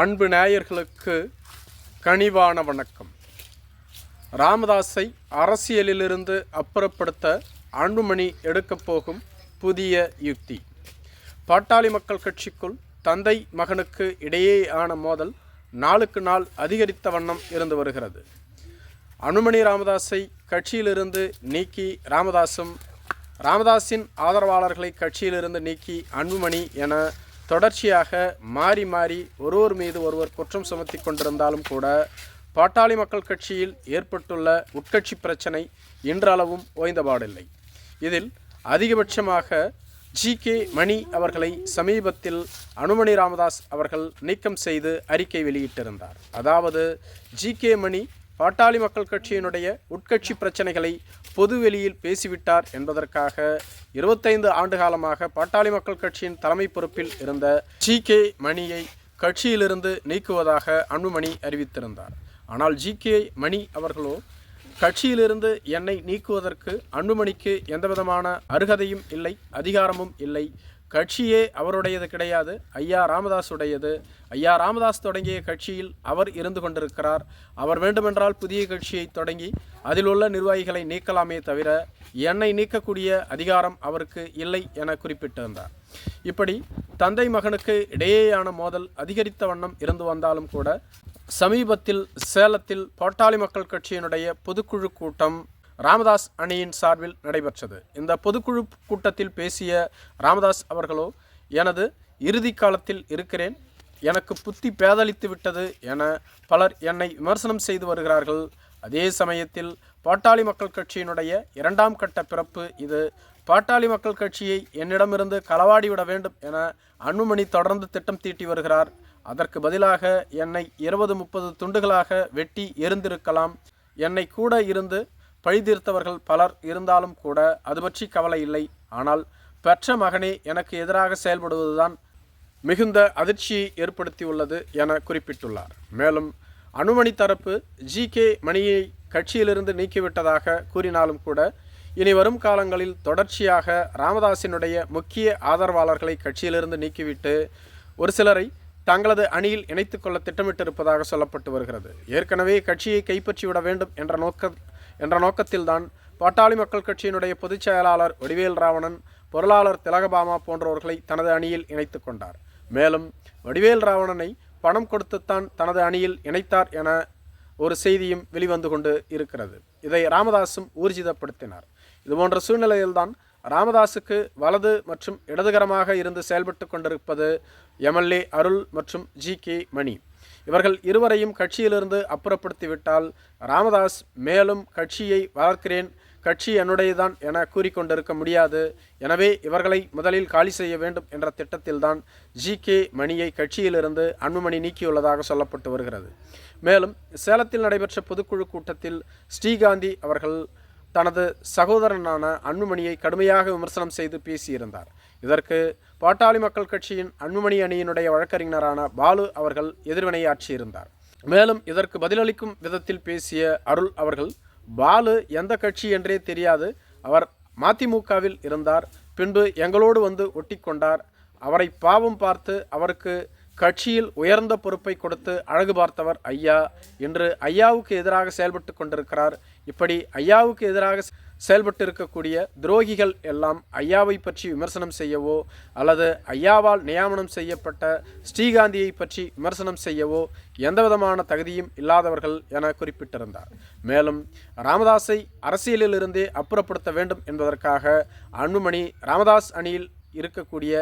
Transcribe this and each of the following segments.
அன்பு நேயர்களுக்கு கனிவான வணக்கம். ராமதாஸை அரசியலிலிருந்து அப்புறப்படுத்த அன்புமணி எடுக்கப் போகும் புதிய யுக்தி. பாட்டாளி மக்கள் கட்சிக்குள் தந்தை மகனுக்கு இடையேயான மோதல் நாளுக்கு நாள் அதிகரித்த வண்ணம் இருந்து வருகிறது. அனுமணி ராமதாஸை கட்சியிலிருந்து நீக்கி ராமதாசும் ராமதாஸின் ஆதரவாளர்களை கட்சியிலிருந்து நீக்கி அன்புமணி என தொடர்ச்சியாக மாறி மாறி ஒருவர் மீது ஒருவர் குற்றம் சுமத்தி கொண்டிருந்தாலும் கூட பாட்டாளி மக்கள் கட்சியில் ஏற்பட்டுள்ள உட்கட்சி பிரச்சனை இன்றளவும் ஓய்ந்தபாடில்லை இதில் அதிகபட்சமாக ஜி. கே. மணி அவர்களை சமீபத்தில் அனுமணி ராமதாஸ் அவர்கள் நீக்கம் செய்து அறிக்கை வெளியிட்டிருந்தார். அதாவது ஜி. கே. மணி பாட்டாளி மக்கள் கட்சியினுடைய உட்கட்சி பிரச்சனைகளை பொதுவெளியில் பேசிவிட்டார் என்பதற்காக இருபத்தைந்து ஆண்டு காலமாக பாட்டாளி மக்கள் கட்சியின் தலைமை பொறுப்பில் இருந்த ஜி கே மணியை கட்சியிலிருந்து நீக்குவதாக அன்புமணி அறிவித்திருந்தார். ஆனால் ஜி கே மணி அவர்களோ கட்சியிலிருந்து என்னை நீக்குவதற்கு அன்புமணிக்கு எந்தவிதமான அருகதையும் இல்லை அதிகாரமும் இல்லை கட்சியே அவருடையது கிடையாது ஐயா ராமதாஸ் உடையது ஐயா ராமதாஸ் தொடங்கிய கட்சியில் அவர் இருந்து கொண்டிருக்கிறார். அவர் வேண்டுமென்றால் புதிய கட்சியை தொடங்கி அதில் உள்ள நிர்வாகிகளை நீக்கலாமே தவிர என்னை நீக்கக்கூடிய அதிகாரம் அவருக்கு இல்லை என குறிப்பிட்டிருந்தார். இப்படி தந்தை மகனுக்கு இடையேயான மோதல் அதிகரித்த வண்ணம் இருந்து வந்தாலும் கூட சமீபத்தில் சேலத்தில் பாட்டாளி மக்கள் கட்சியினுடைய பொதுக்குழு கூட்டம் ராமதாஸ் அணியின் சார்பில் நடைபெற்றது. இந்த பொதுக்குழு கூட்டத்தில் பேசிய ராமதாஸ் அவர்களோ எனது இறுதி காலத்தில் இருக்கிறேன். எனக்கு புத்தி பேதளித்து விட்டது என பலர் என்னை விமர்சனம் செய்து வருகிறார்கள். அதே சமயத்தில் பாட்டாளி மக்கள் கட்சியினுடைய இரண்டாம் கட்ட பிறப்பு இது. பாட்டாளி மக்கள் கட்சியை என்னிடமிருந்து களவாடிவிட வேண்டும் என அன்புமணி தொடர்ந்து திட்டம் தீட்டி வருகிறார். அதற்கு பதிலாக என்னை இருபது முப்பது துண்டுகளாக வெட்டி எரிந்திருக்கலாம் என்னை கூட இருந்து பழிதீர்த்தவர்கள் பலர் இருந்தாலும் கூட அது பற்றி கவலை இல்லை. ஆனால் பெற்ற மகனே எனக்கு எதிராக செயல்படுவதுதான் மிகுந்த அதிர்ச்சியை ஏற்படுத்தியுள்ளது என குறிப்பிட்டுள்ளார். மேலும் அனுமணி தரப்பு ஜி கே மணியை கட்சியிலிருந்து நீக்கிவிட்டதாக கூறினாலும் கூட இனி வரும் காலங்களில் தொடர்ச்சியாக ராமதாசினுடைய முக்கிய ஆதரவாளர்களை கட்சியிலிருந்து நீக்கிவிட்டு ஒரு சிலரை தங்களது அணியில் இணைத்துக்கொள்ள திட்டமிட்டிருப்பதாக சொல்லப்பட்டு வருகிறது. ஏற்கனவே கட்சியை கைப்பற்றிவிட வேண்டும் என்ற நோக்க என்ற நோக்கத்தில்தான் பாட்டாளி மக்கள் கட்சியினுடைய பொதுச் செயலாளர் வடிவேல் ராவணன் பொருளாளர் திலகபாமா போன்றவர்களை தனது அணியில் இணைத்து கொண்டார். மேலும் வடிவேல் ராவணனை பணம் கொடுத்துத்தான் தனது அணியில் இணைத்தார் என ஒரு செய்தியும் வெளிவந்து கொண்டு இருக்கிறது. இதை ராமதாசும் ஊர்ஜிதப்படுத்தினார். இதுபோன்ற சூழ்நிலையில்தான் ராமதாஸுக்கு வலது மற்றும் இடதுகரமாக இருந்து செயல்பட்டு கொண்டிருப்பது எம்எல்ஏ அருள் மற்றும் ஜி கே மணி. இவர்கள் இருவரையும் கட்சியிலிருந்து அப்புறப்படுத்திவிட்டால் ராமதாஸ் மேலும் கட்சியை வளர்க்கிறேன் கட்சி என்னுடையதான் என கூறிக்கொண்டிருக்க முடியாது. எனவே இவர்களை முதலில் காலி செய்ய வேண்டும் என்ற திட்டத்தில்தான் ஜி. கே. மணியை கட்சியிலிருந்து அன்புமணி நீக்கியுள்ளதாக சொல்லப்பட்டு வருகிறது. மேலும் சேலத்தில் நடைபெற்ற பொதுக்குழு கூட்டத்தில் ஸ்ரீகாந்தி அவர்கள் தனது சகோதரனான அன்புமணியை கடுமையாக விமர்சனம் செய்து பேசியிருந்தார். இதற்கு பாட்டாளி மக்கள் கட்சியின் அன்புமணி அணியினுடைய வழக்கறிஞரான பாலு அவர்கள் எதிர்வினையாற்றியிருந்தார் மேலும் இதற்கு பதிலளிக்கும் விதத்தில் பேசிய அருள் அவர்கள் பாலு எந்த கட்சி என்றே தெரியாது அவர் மதிமுகவில் இருந்தார் பின்பு எங்களோடு வந்து ஒட்டி கொண்டார் அவரை பாவம் பார்த்து அவருக்கு கட்சியில் உயர்ந்த பொறுப்பை கொடுத்து அழகு பார்த்தவர் ஐயா இன்று ஐயாவுக்கு எதிராக செயல்பட்டு கொண்டிருக்கிறார் இப்படி ஐயாவுக்கு எதிராக செயல்பட்டு இருக்கக்கூடிய துரோகிகள் எல்லாம் ஐயாவை பற்றி விமர்சனம் செய்யவோ அல்லது ஐயாவால் நியமனம் செய்யப்பட்ட ஸ்ரீகாந்தியை பற்றி விமர்சனம் செய்யவோ எந்தவிதமான தகுதியும் இல்லாதவர்கள் என குறிப்பிட்டிருந்தார். மேலும் ராமதாஸை அரசியலிலிருந்தே அப்புறப்படுத்த வேண்டும் என்பதற்காக அன்புமணி ராமதாஸ் அணியில் இருக்கக்கூடிய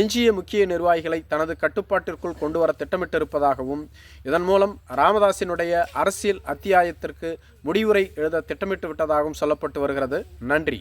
எஞ்சிய முக்கிய நிர்வாகிகளை தனது கட்டுப்பாட்டிற்குள் கொண்டு வர திட்டமிட்டிருப்பதாகவும் இதன் மூலம் ராமதாசினுடைய அரசியல் அத்தியாயத்திற்கு முடிவுரை எழுத திட்டமிட்டு விட்டதாகவும் சொல்லப்பட்டு வருகிறது. நன்றி.